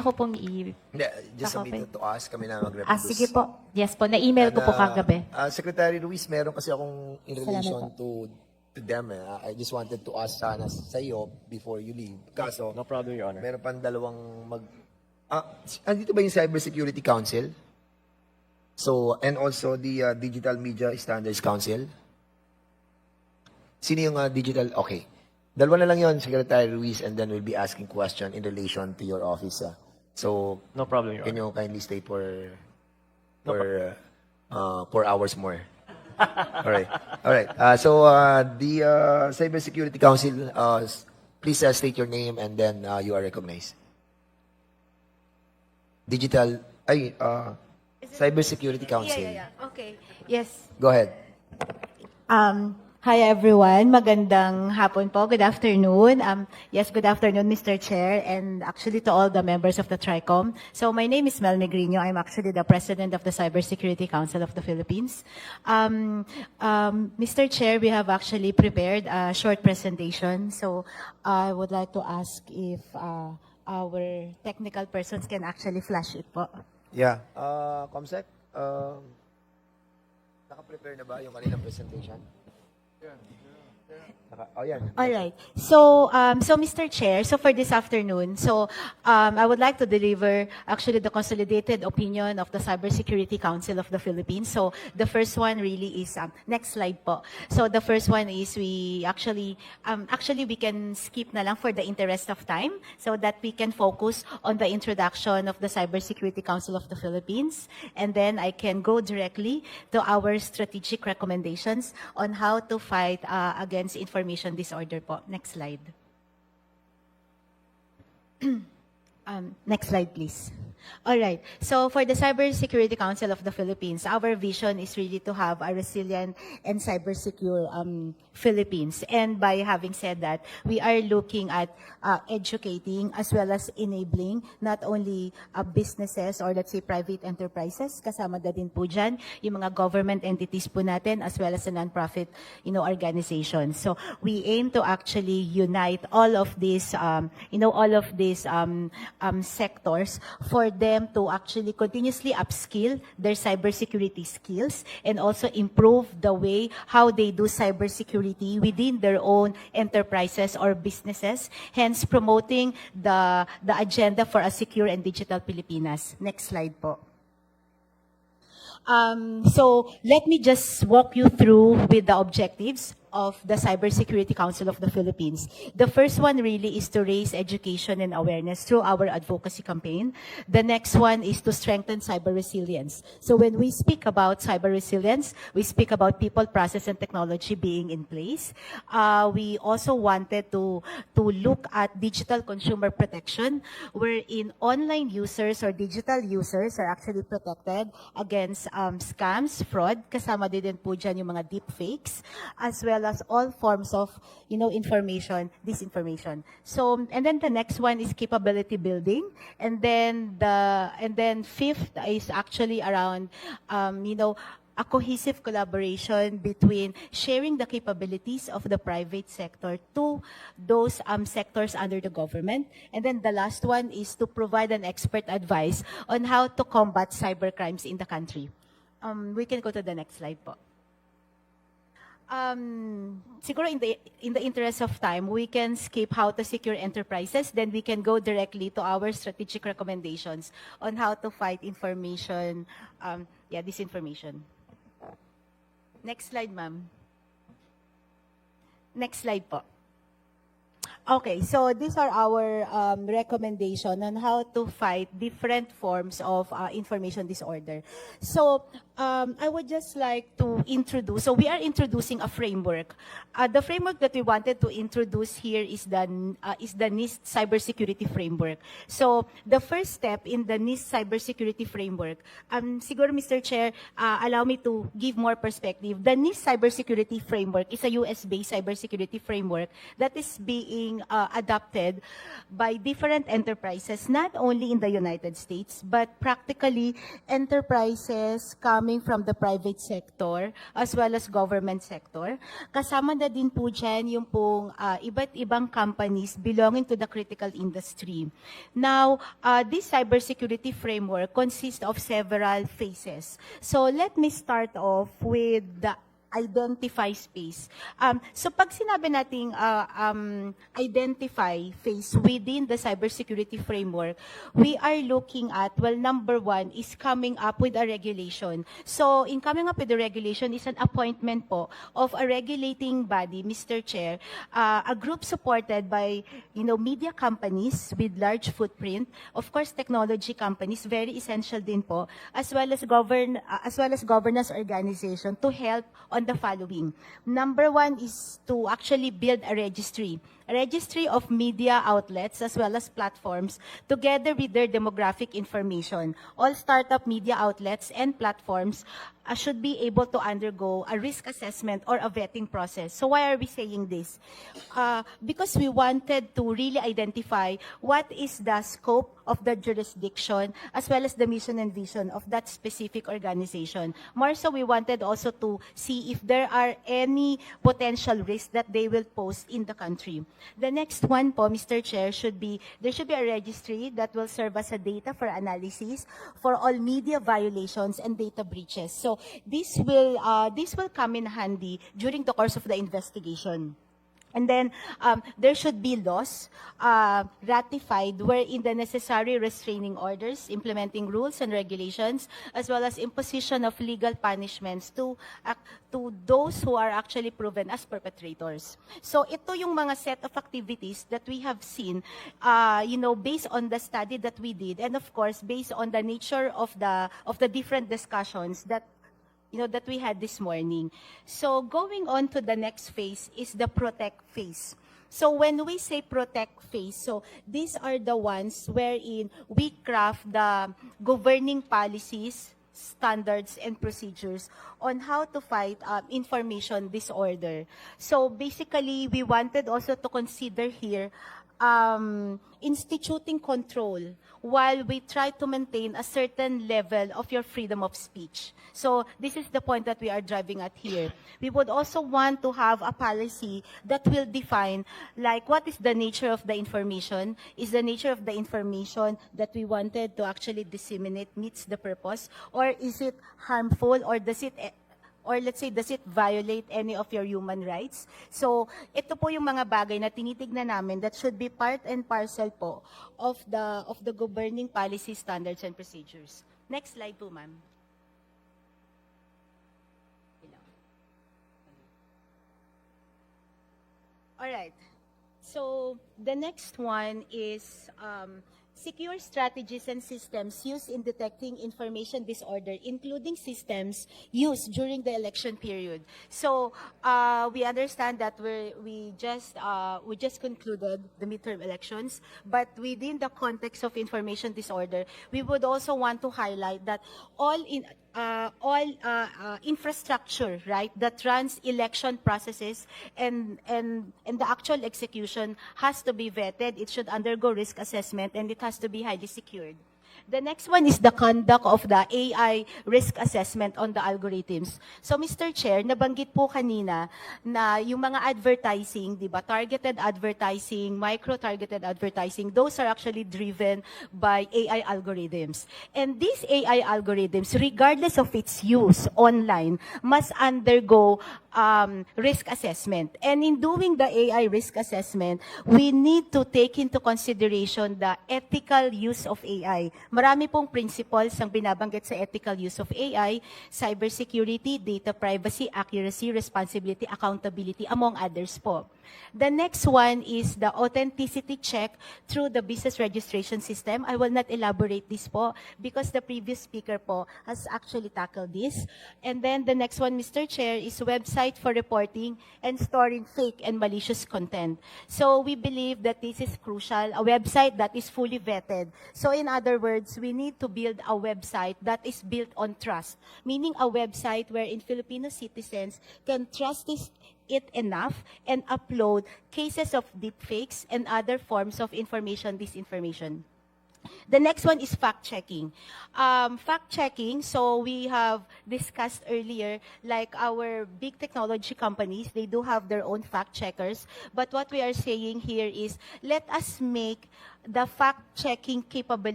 kaya ko pong i... Hindi, just Nakapin. submitted to us, kami na mag-reproduce. Ah, sige po. Yes po, na-email ko po And, uh, kagabi. uh, Secretary Ruiz, meron kasi akong in relation to to them. Eh. I just wanted to ask sana sa iyo before you leave. Kaso, No problem, Your Honor. meron pang dalawang mag... Ah, s- andito ba yung Cybersecurity Council? So, and also the uh, Digital Media Standards Council? Sino yung uh, digital? Okay. Dalawa na lang yon Secretary Ruiz, and then we'll be asking question in relation to your office. ah. So, No problem, Your can Honor. you kindly stay for for uh, four hours more? All right. All right. Uh, so uh, the uh, Cybersecurity Council, uh, s- please uh, state your name and then uh, you are recognized. Digital, ay, uh, Cybersecurity Council. Yeah, yeah, yeah. Okay. Yes. Go ahead. Um, hi everyone. Magandang hapon po. Good afternoon. Um, yes, good afternoon, Mr. Chair, and actually to all the members of the TRICOM. So my name is Mel Negrino. I'm actually the president of the Cybersecurity Council of the Philippines. Um, um, Mr. Chair, we have actually prepared a short presentation. So I would like to ask if uh, our technical persons can actually flash it po. Yeah. Uh, Comsec, um, naka-prepare na ba yung kanilang presentation? Yeah. yeah. Oh. All right. So, um, so Mr. Chair, so for this afternoon, so um, I would like to deliver actually the consolidated opinion of the Cybersecurity Council of the Philippines. So the first one really is um, next slide po. So the first one is we actually um, actually we can skip na lang for the interest of time so that we can focus on the introduction of the Cybersecurity Council of the Philippines, and then I can go directly to our strategic recommendations on how to fight uh, against information disorder po. Next slide. Um, next slide, please. All right. So for the Cybersecurity Council of the Philippines, our vision is really to have a resilient and cybersecure um, Philippines. And by having said that, we are looking at uh, educating as well as enabling not only uh, businesses or let's say private enterprises, kasama na din po dyan, yung mga government entities po natin as well as the non-profit you know, organizations. So we aim to actually unite all of these, um, you know, all of these um, um, sectors for them to actually continuously upskill their cybersecurity skills and also improve the way how they do cybersecurity within their own enterprises or businesses, hence promoting the, the agenda for a secure and digital Pilipinas. Next slide po. Um, so let me just walk you through with the objectives of the Cybersecurity Council of the Philippines. The first one really is to raise education and awareness through our advocacy campaign. The next one is to strengthen cyber resilience. So when we speak about cyber resilience, we speak about people, process, and technology being in place. Uh, we also wanted to, to look at digital consumer protection, wherein online users or digital users are actually protected against um, scams, fraud, kasama din po dyan yung mga deepfakes, as well as all forms of, you know, information, disinformation. So, and then the next one is capability building, and then the, and then fifth is actually around, um, you know, a cohesive collaboration between sharing the capabilities of the private sector to those um, sectors under the government. And then the last one is to provide an expert advice on how to combat cybercrimes in the country. Um, we can go to the next slide po. Um, siguro in the, in the interest of time, we can skip how to secure enterprises, then we can go directly to our strategic recommendations on how to fight information, um, yeah, disinformation. Next slide, ma'am. Next slide po. Okay, so these are our um, recommendation on how to fight different forms of uh, information disorder. So um, I would just like to introduce, so we are introducing a framework. Uh, the framework that we wanted to introduce here is the, uh, is the NIST cybersecurity framework. So the first step in the NIST cybersecurity framework, um, siguro Mr. Chair, uh, allow me to give more perspective. The NIST cybersecurity framework is a US-based cybersecurity framework that is being uh, adopted by different enterprises, not only in the United States, but practically enterprises coming from the private sector as well as government sector. Kasama na din po dyan yung pong uh, iba't ibang companies belonging to the critical industry. Now, uh, this cybersecurity framework consists of several phases. So let me start off with the identify space. Um, so pag sinabi nating uh, um, identify phase within the cybersecurity framework, we are looking at, well, number one is coming up with a regulation. So in coming up with the regulation is an appointment po of a regulating body, Mr. Chair, uh, a group supported by, you know, media companies with large footprint, of course, technology companies, very essential din po, as well as govern, uh, as well as governance organization to help on the following. Number one is to actually build a registry. Registry of media outlets as well as platforms together with their demographic information. All startup media outlets and platforms uh, should be able to undergo a risk assessment or a vetting process. So why are we saying this? Uh, because we wanted to really identify what is the scope of the jurisdiction as well as the mission and vision of that specific organization. More so, we wanted also to see if there are any potential risks that they will pose in the country. The next one po, Mr. Chair, should be, there should be a registry that will serve as a data for analysis for all media violations and data breaches. So this will, uh, this will come in handy during the course of the investigation. And then um, there should be laws uh, ratified wherein the necessary restraining orders, implementing rules and regulations, as well as imposition of legal punishments to ac- to those who are actually proven as perpetrators. So ito yung mga set of activities that we have seen, uh, you know, based on the study that we did, and of course based on the nature of the of the different discussions that you know, that we had this morning. So going on to the next phase is the protect phase. So when we say protect phase, so these are the ones wherein we craft the governing policies, standards, and procedures on how to fight um, information disorder. So basically, we wanted also to consider here um, instituting control while we try to maintain a certain level of your freedom of speech. So this is the point that we are driving at here. We would also want to have a policy that will define like what is the nature of the information, is the nature of the information that we wanted to actually disseminate meets the purpose, or is it harmful, or does it or let's say, does it violate any of your human rights? So, ito po yung mga bagay na tinitignan namin that should be part and parcel po of the, of the governing policy standards and procedures. Next slide po, ma'am. All right. So the next one is um, secure strategies and systems used in detecting information disorder, including systems used during the election period. So uh, we understand that we we just uh, we just concluded the midterm elections, but within the context of information disorder, we would also want to highlight that all in uh, all uh, uh, infrastructure, right, that runs election processes and, and, and the actual execution has to be vetted. It should undergo risk assessment and it has to be highly secured. The next one is the conduct of the AI risk assessment on the algorithms. So, Mr. Chair, nabanggit po kanina na yung mga advertising, di ba, targeted advertising, micro-targeted advertising, those are actually driven by AI algorithms. And these AI algorithms, regardless of its use online, must undergo um, risk assessment. And in doing the AI risk assessment, we need to take into consideration the ethical use of AI. Marami pong principles ang binabanggit sa ethical use of AI, cybersecurity, data privacy, accuracy, responsibility, accountability, among others po. The next one is the authenticity check through the business registration system. I will not elaborate this po because the previous speaker po has actually tackled this. And then the next one, Mr. Chair, is website for reporting and storing fake and malicious content. So we believe that this is crucial, a website that is fully vetted. So in other words, we need to build a website that is built on trust, meaning a website wherein Filipino citizens can trust this it enough and upload cases of deepfakes and other forms of information disinformation. The next one is fact checking. Um, fact checking, so we have discussed earlier, like our big technology companies, they do have their own fact checkers. But what we are saying here is let us make the fact checking capability